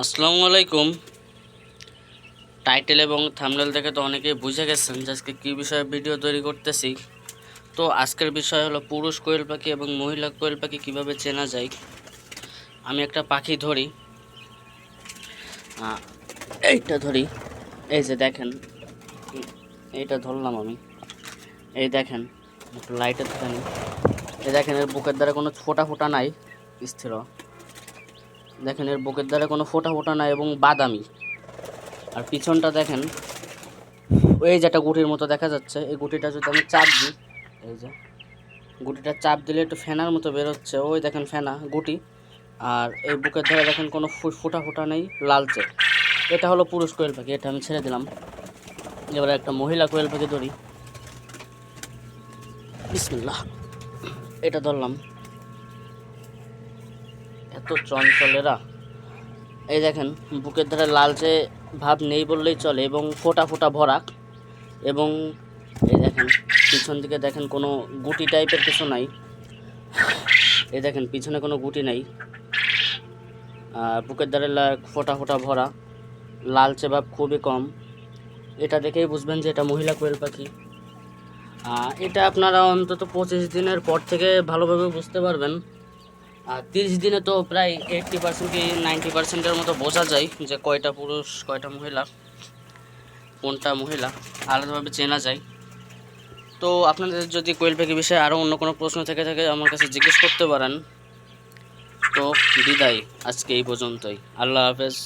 আসসালামু আলাইকুম। টাইটেল এবং থামনেল দেখে তো অনেকেই বুঝে গেছেন যে আজকে কী বিষয়ে ভিডিও তৈরি করতেছি। তো আজকের বিষয় হলো পুরুষ কোয়েল পাখি এবং মহিলা কোয়েল পাখি কীভাবে চেনা যায়। আমি একটা পাখি ধরি। এইটা ধরি। এই যে দেখেন, এইটা ধরলাম আমি। এই দেখেন, একটু লাইটে দেখেন এই দেখেন, এর বুকের দ্বারা কোনো ফোটা ফোটা নাই, স্থির। দেখেন, এর বুকের দ্বারা কোনো ফোটা ফোটা নাই এবং বাদামি। আর পিছনটা দেখেন ওই যেটা গুটির মতো দেখা যাচ্ছে, এই গুটিটা যদি আমি চাপ দিই, এই যে, গুটিটা চাপ দিলে একটু ফেনার মতো বেরোচ্ছে ওই দেখেন ফেনা, গুটি। আর এই বুকের ধারে দেখেন কোনো ফোটা ফোটা নেই, লালচে। এটা হলো পুরুষ কোয়েল পাখি, এটা আমি ছেড়ে দিলাম। এবারে একটা মহিলা কোয়েল পাখি ধরি। বিসমিল্লাহ। এটা ধরলাম। এত চঞ্চলেরা। এই দেখেন, বুকের ধারে লালচে ভাব নেই বললেই চলে এবং ফোটা ফোটা ভরা। এবং এই দেখেন, পিছন দিকে দেখেন কোনো গুটি টাইপের কিছু নাই। এই দেখেন, পিছনে কোনো গুটি নাই। বুকের ধারে ফোটা ফোটা ভরা। লালচে ভাব খুবই কম। এটা দেখেই বুঝবেন যে এটা মহিলা কোয়েল পাখি। এটা আপনারা অন্তত পঁচিশ দিনের পর থেকে ভালোভাবে বুঝতে পারবেন। আর তিরিশ দিনে তো প্রায় এইটটি পার্সেন্ট কি নাইনটি পার্সেন্টের মতো বোঝা যায় যে কয়টা পুরুষ, কয়টা মহিলা, কোনটা মহিলা, আলাদাভাবে চেনা যায়। তো আপনাদের যদি কোয়েল পাখি বিষয়ে আরও অন্য কোনো প্রশ্ন থেকে থাকে, আমার কাছে জিজ্ঞেস করতে পারেন। তো বিদায়, আজকে এই পর্যন্তই। আল্লাহ হাফেজ।